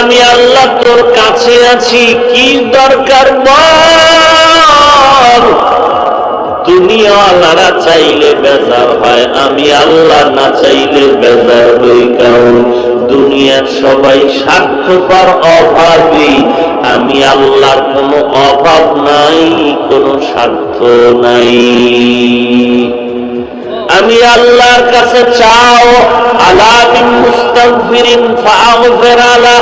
আমি আল্লাহ তোর কাছে আছি, কি দরকার দুনিয়াওয়ালারা চাইলে বেজার হয়, আমি আল্লাহ না চাইলে বেজার হই কারণ দুনিয়ার সবাই স্বার্থপর অভাবী, আমি আল্লাহর কোনো অভাব নাই, কোনো স্বার্থ নাই। আমি আল্লাহর কাছে চাও, আলা মুস্তাগফিরিন ফাগফির আলা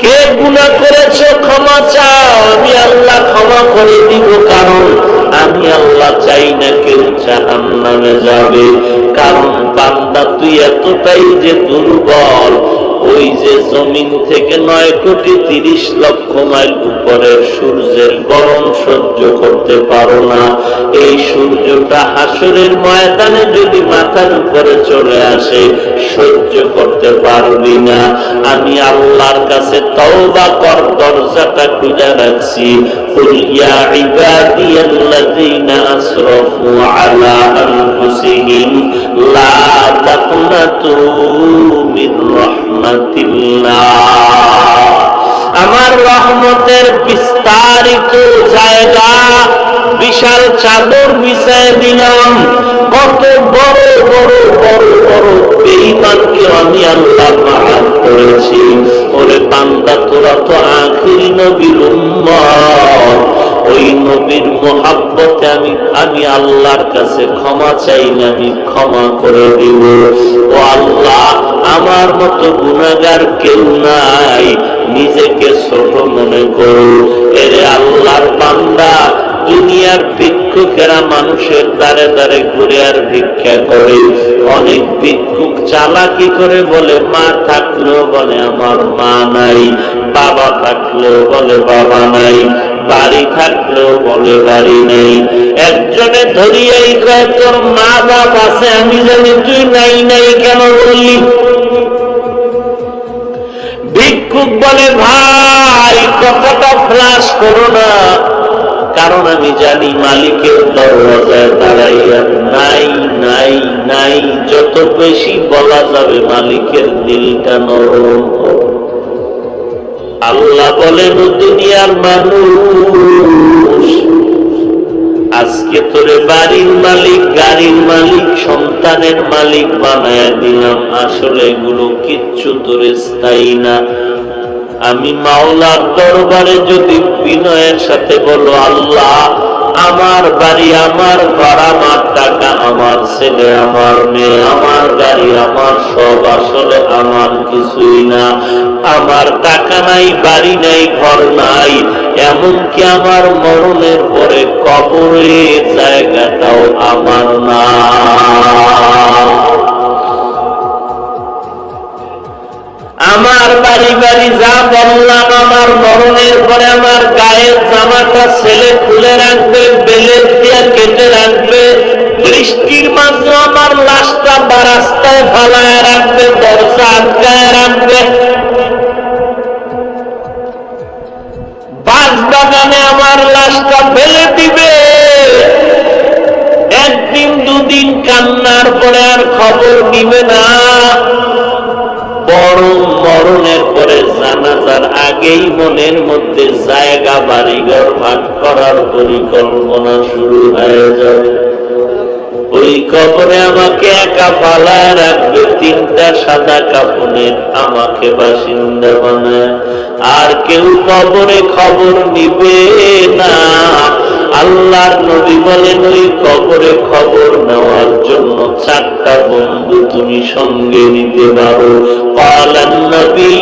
কে গুনাহ করেছ ক্ষমা চাও, আমি আল্লাহ ক্ষমা করে দিব, কারণ আমি আল্লাহ চাই না কেউ জাহান্নামে যাবে। কারণ বান্দা তুই এতটাই যে দুর্বল, ওই যে জমিন থেকে নয় কোটি তিরিশ লক্ষ মাইল উপরের সূর্যের গরম সহ্য করতে পারো না। এই সূর্যটা হাসরের ময়দানে যদি মাথার উপরে চলে আসে সহ্য করতে পারবি না আমি আল্লাহর কাছে তওবা কর দরজাটা খুলে রাখছি قل يا عبادي الذين أسرفوا على أنفسهم لا تقنطوا من رحمة الله আমার রহমতের বিস্তারিত জায়গা বিশাল চাদর বিছায় দিলাম। কত বড় বড় বড় বড় বেঈমানকে আমি আল্লাহ মাফ করেছি। ওরে বান্দা, তোরা তো আখিরি নবীর ওই নবীর মোহাব্বতে আমি আমি আল্লাহর কাছে ক্ষমা চাই না, আমি ক্ষমা করে দিব। ও আল্লাহ, আমার মতো গুণাগার কেউ নাই। নিজেকে ছোট মনে করো। এরে আল্লাহর বান্দা দুনিয়ার ভিক্ষুকেরা মানুষের দ্বারে দ্বারে ঘুরে আর ভিক্ষা করে। অনেক ভিক্ষুক চালাকি করে বলে, মা থাকলেও বলে আমার মা নাই, বাবা থাকলেও বলে বাবা নাই, বাড়ি থাকলেও বলে বাড়ি নেই। একজনে ধরিয়াই কয়, তোর মা বাপ আছে, আমি জানি তুই নাই নাই কেন বললি? ভিক্ষুক বলে, ভাই, কথাটা ফ্লাশ করো না। কারণ আমি জানি মালিকের দরওয়াজায় দাঁড়াইয়া নাই নাই নাই, যত বেশি বলা যাবে মালিকের দিলটা নরম আল্লাহ বলেন দুনিয়ার মানুষ, আজকে তোরে বাড়ির মালিক, গাড়ির মালিক, সন্তানের মালিক বানায় দিলাম। আসলে এগুলো কিচ্ছু তোরে স্থায়ী না। আমি মাওলার দরবারে যদি বিনয়ের সাথে বলো, আল্লাহ, আমার বাড়ি, আমার ঘর আমার টাকা, আমার ছেলে, আমার মেয়ে, আমার গাড়ি, আমার সব আসলে আমার কিছুই না। আমার টাকা নাই, বাড়ি নাই, ঘর নাই, এমনকি আমার মরণের পরে কবরের জায়গাটাও আমার না। আমার বাড়ি বাড়ি যা বললাম আমার মরণের পরে আমার গায়ের জামাটা ছেলে খুলে রাখবে, বেলের দিয়া কেটে রাখবে। বৃষ্টির মাঝে আমার লাশটা বা রাস্তায় ফালায় রাখবে, দরজা আটকায় রাখবে। বাস বাগানে আমার লাশটা ফেলে দিবে। একদিন, দুদিন কান্নার পরে আর খবর দিবে না। পরে জানাজার আগেই মনের মধ্যে জায়গা বাড়িঘর ভাগ করার পরিকল্পনা শুরু হয়ে যাবে ওই কবরে আমাকে একা পালায় রাখবে, তিনটা সাদা কাপড়ের আমাকে বাসিন্দা বানায়। আর কেউ কবরে খবর নিবে না। আল্লাহর নবী বলেন ওই কবরে খবর নেওয়ার জন্য চারটা বন্ধু তুমি সঙ্গে নিতে পারো পালান নবী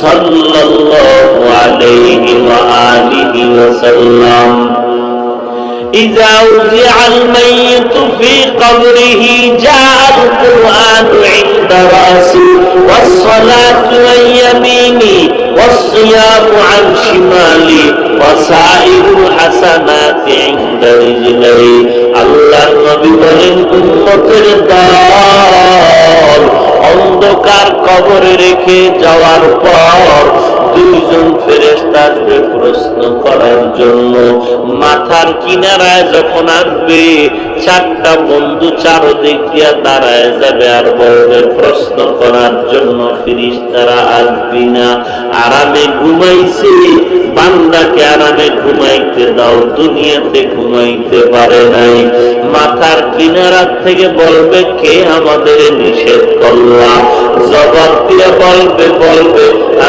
সাল্লাল্লাহু আলাইহি ওয়া আলিহি ওয়াসাল্লাম إذا وزع الميت في قبره جاء القرآن عند رأسه والصلاة عن يميني والصيام عن شمالي وسائر الحسنات عند رجلي الله النبي বলেন উম্মতের দল অন্ধকার কবরে রেখে যাওয়ার পর দুইজন ফেরেস্তা আসবে প্রশ্ন করার জন্য। মাথার কিনারায় যখন আসবে, চারটা বন্ধু চারদিক দিয়া দাঁড়ায় যাবে আর বলবে, প্রশ্ন করার জন্য ফিরিস তারা আসবি না। আরামে ঘুমাইছে, বান্দাকে আরামে ঘুমাইতে দাও, দুনিয়াতে ঘুমাইতে পারে নাই। মাথার কিনারা থেকে বলবে, কে আমাদের নিষেধ করলাম জবাব দিয়ে বলবে বলবে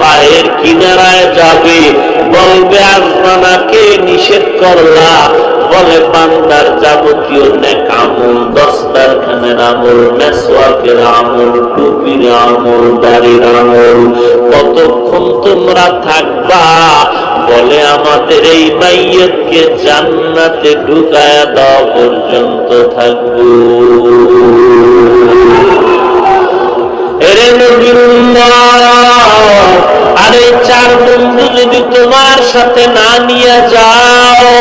পায়ের কিনারায় যাবে, বলবে আসবা না কে নিষেধ করলা। বলে, বান্দার যাবতীয় নেক আমল দস্তারখানের আমল, মেসওয়াকের আমল, টুপির আমল, দাড়ির আমল, কতক্ষণ তোমরা থাকবা? বলে, আমাদের এই মাইয়তকে জান্নাতে ঢুকায়া দেওয়া পর্যন্ত থাকব। চার বন্ধু যদি তোমার সাথে না নিয়ে যাও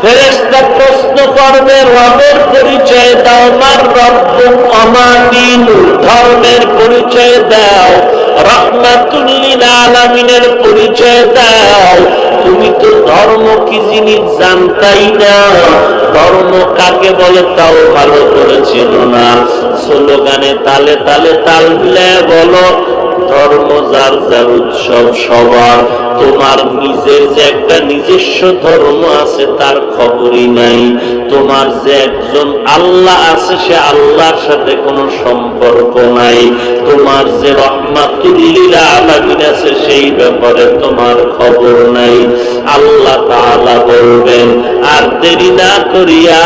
ফেরেস্তা প্রশ্ন করবে, রবের পরিচয় দাও, আমার রব্ব অমাদিন ধর্মের পরিচয় দাও রহমাতুল্লিল আলামিনের পরিচয় দাও, তুমি তো ধর্ম কি জিনিস জানতাই না? ধর্ম কাকে বলে তাও ভালো করেছিল না। স্লোগানে তালে তালে তাল মিলায় বলো, ধর্ম যার যার উৎসব সবার। তোমার নিজের যে একটা নিজস্ব ধর্ম আছে তার খবরই নাই। তোমার যে একজন আল্লাহ আছে সে আল্লাহর সাথে কোনো সম্পর্ক নাই। তোমার যে আছে সেই ব্যাপারে তোমার খবর নাই। আল্লাহ তাআলা বলবেন আর দেরি না করিয়া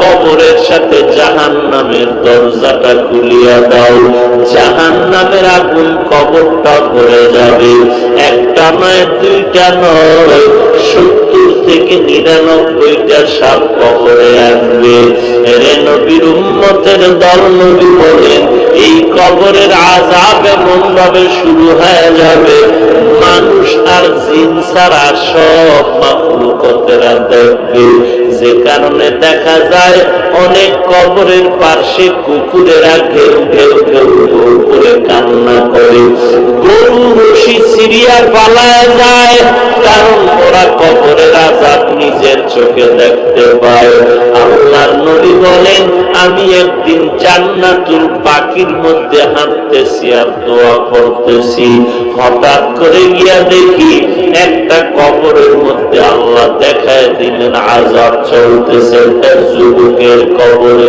কবরের সাথে জাহান নামের দরজাটা খুলিয়া দাও। জাহান নামের আগুন কবরটা ভরে যাবে। একটা নয়, দুইটা নয়, সত্তর থেকে নিরানব্বইটা সাপ কবরে আসবে। রে নবীর উম্মতের দল নবী বলেন, এই কবরের আজাব এমন ভাবে শুরু হয়ে যাবে। মানুষ আর জিন ছাড়া সব মাকলুকতেরা দেখবে যে কারণে দেখা যায়, অনেক কবরের পাশে কুকুরেরা ঘেউ ঘেউ ঘেউ ঘেউ করে কান্না করে। গরু, রশি সিরিয়া পালায় যায়, কারণ ওরা কবরের আজাব নিজের চোখে দেখতে পায়। আল্লাহর নবী বলেন আমি একদিন জান্নাতুল পাখির মধ্যে হাঁটতেছি আর দোয়া করতেছি। হঠাৎ করে গিয়া দেখি একটা কবরের মধ্যে আল্লাহ দেখায় দিলেন, আজাব চলতেছে একটা যুবকের কবরে।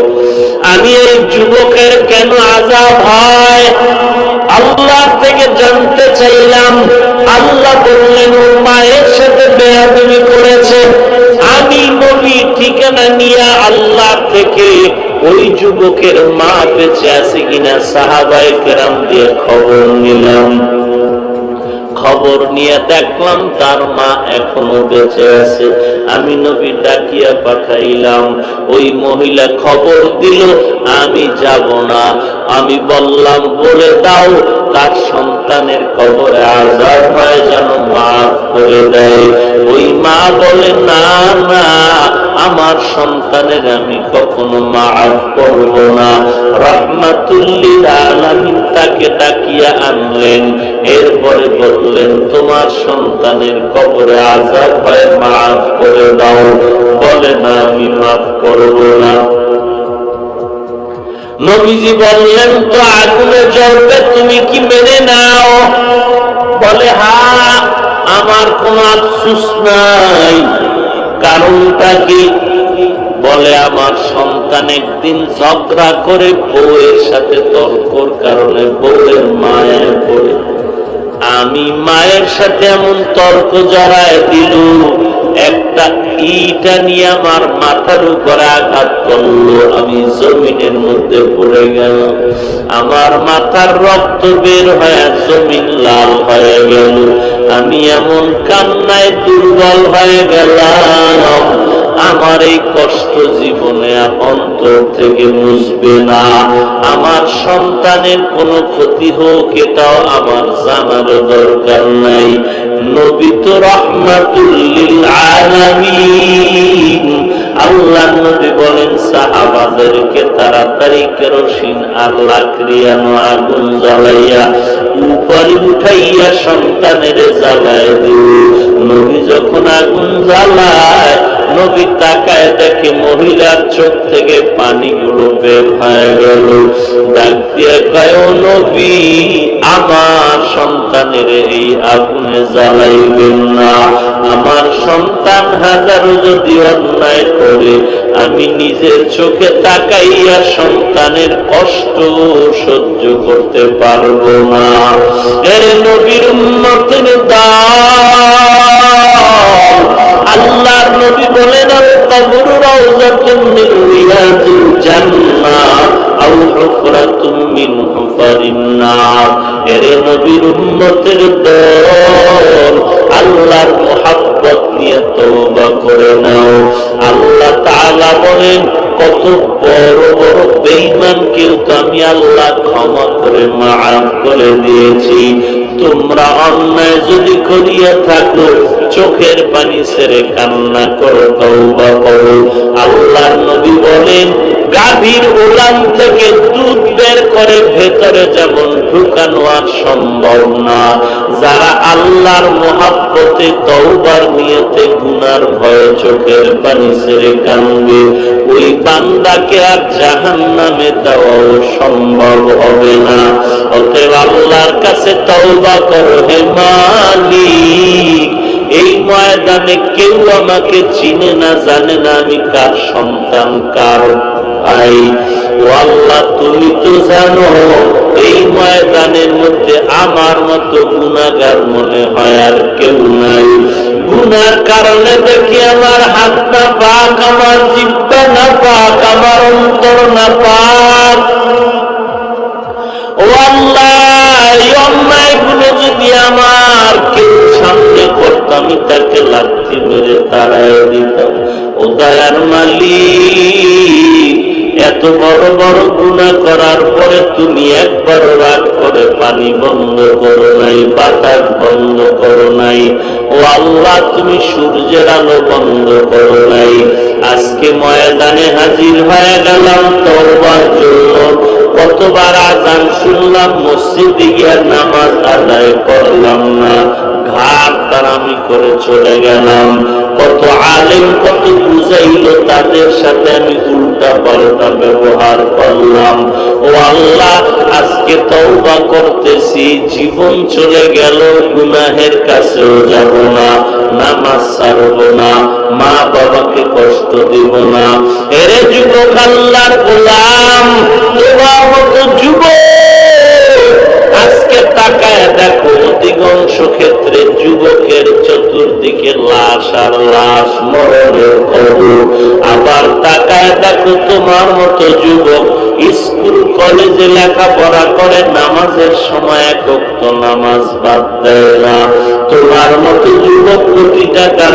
আমি এই যুবকের কেন আজাব হয়? আল্লাহ থেকে জানতে চাইলাম, আল্লাহ বললেন ওর মায়ের সাথে বেয়াদবি করেছে। আমি নবী ঠিকানা নিয়ে আল্লাহ থেকে ওই যুবকের মা বেঁচে আছে কিনা সাহাবাই কেরাম দিয়ে খবর নিলাম। খবর নিয়ে দেখলাম তার মা এখনও বেঁচে আছে। আমি নবী ডাকিয়া পাঠাইলাম, ওই মহিলা খবর দিল, আমি যাব না। আমি বললাম, বলে দাও, তার সন্তানের খবরে আজাদ হয় যেন মাফ করে দেয়। ওই মা বলে, না না। আমার সন্তানের আমি কখনো মাফ করব না। রহমাতুল্লিল তাকে ডাকিয়া আনলেন। এরপরে বললেন, তোমার সন্তানের কবরে আজাদ হয় মাফ করে দাও। বলে, না, আমি মাফ করব না। নবীজি বললেন, তো আগুনে জ্বলবে, তুমি কি মেনে নাও? বলে, হা, আমার কোন আফসুস নাই। কারণটা কি? বলে, আমার সন্তান একদিন ঝগড়া করে বউয়ের সাথে তর্কর কারণে বউয়ের মায়ের পড়ে। আমি মায়ের সাথে এমন তর্ক জড়ায় দিল একটা ইটা নিয়ে আমার মাথার উপরে আঘাত করল, আমি জমিনের মধ্যে পড়ে গেলাম। আমার মাথার রক্ত বের হয়ে জমিন লাল হয়ে গেল। আমি এমন কান্নায় দুর্বল হয়ে গেলাম। আমার এই কষ্ট জীবনে অন্তর থেকে মুছবে না। আমার সন্তানের কোনো ক্ষতি হোক, এটাও আমার জানার দরকার নাই। নবী তো রহমাতুল্লিল আলামিন আল্লাহ নবী বলেন, সাহাবাদেরকে তাড়াতাড়ি কেরোসিন আর লাকড়িয়ানো আগুন জ্বালাইয়া উপরে উঠাইয়া সন্তানের জ্বালায় দিল। নবী যখন আগুন জ্বালায় নবী তাকায় দেখে মহিলার চোখ থেকে পানিগুলো বের হয়ে গেল। ডাক দিয়ে কয় নবী, আমার সন্তানের এই আগুনে জ্বালাইবেন না। আমার সন্তান হাজারো যদি অন্যায় করে, আমি নিজের চোখে তাকাইয়া সন্তানের কষ্ট সহ্য করতে পারব না। এর নবীর উন্নতির দাম আল্লাহর নবী বলেন মিন জান্নাহ আও মিন হুফারিন নার। নবীর উম্মতের দল, আল্লাহর মোহাব্বত নিয়ে তওবা করে নাও। আল্লাহ তাআলা বলেন, কত বড় বড় বেঈমান কেউ তো আমি আল্লাহ ক্ষমা করে মাফ করে দিয়েছি। তোমরা অন্যায় যদি করিয়া থাকো চোখের পানি সেরে কান্না করো আল্লাহ আল্লাহর নবী বলেন গাভীর উলান থেকে দুধ বের করে ভেতরে যেমন ঢুকানো আর সম্ভব না। যারা আল্লাহর মহাব্বতে তওবার নিয়তে গুনার ভয়ে চোখের পানি ছেড়ে কানবে ওই বান্দাকে আর জাহান নামে দেওয়াও সম্ভব হবে না। অতএব আল্লাহর কাছে তৌবা করো, হে মালিক। এই ময়দানে কেউ আমাকে চিনে না, জানে না আমি কার সন্তান, কার ভাই। ও আল্লাহ, তুমি তো জানো, এই ময়দানের মধ্যে আমার মতো গুণাগার মনে হয় আর কেউ নাই। গুনার কারণে দেখি আমার হাত না পাক, আমার জিব্বা না পাক, আমার অন্তর না পাক। ও আল্লাহ, এই অন্যায়গুলো এত বড় বড় গুণা করার পরে তুমি একবার রাগ করে পানি বন্ধ করো নাই, বাতাস বন্ধ করো নাই। ও আল্লাহ, তুমি সূর্যের আলো বন্ধ করো নাই। আজকে ময়দানে হাজির হয়ে গেলাম তোরবার জন্য। কতবার আজান শুনলাম মসজিদে গিয়ে নামাজ আদায় করলাম না। ঘাট তারামি করে চলে গেলাম। কত আলেম, কত বুঝাইল তাদের সাথে আমি উল্টা পাল্টা ব্যবহার করলাম। ও আল্লাহ, আজকে তওবা করতেছি, জীবন চলে গেল, গুনাহের কাছেও যাব না, নামাজ ছাড়ব না মা বাবাকে কষ্ট দিব না। এরে যুবক আল্লাহর গোলাম তোমার মতো যুবক। আজকে তাকায় দেখো অধিকাংশ ক্ষেত্রে যুবকের চতুর্দিকে লাশ আর লাশ মরণের খবর। আবার তাকায় দেখো তোমার মতো যুবক স্কুল, কলেজে লেখাপড়া করে, নামাজের সময় একক নামাজ বাদ দেয় না। তোমার মতো যুবক কোটি টাকার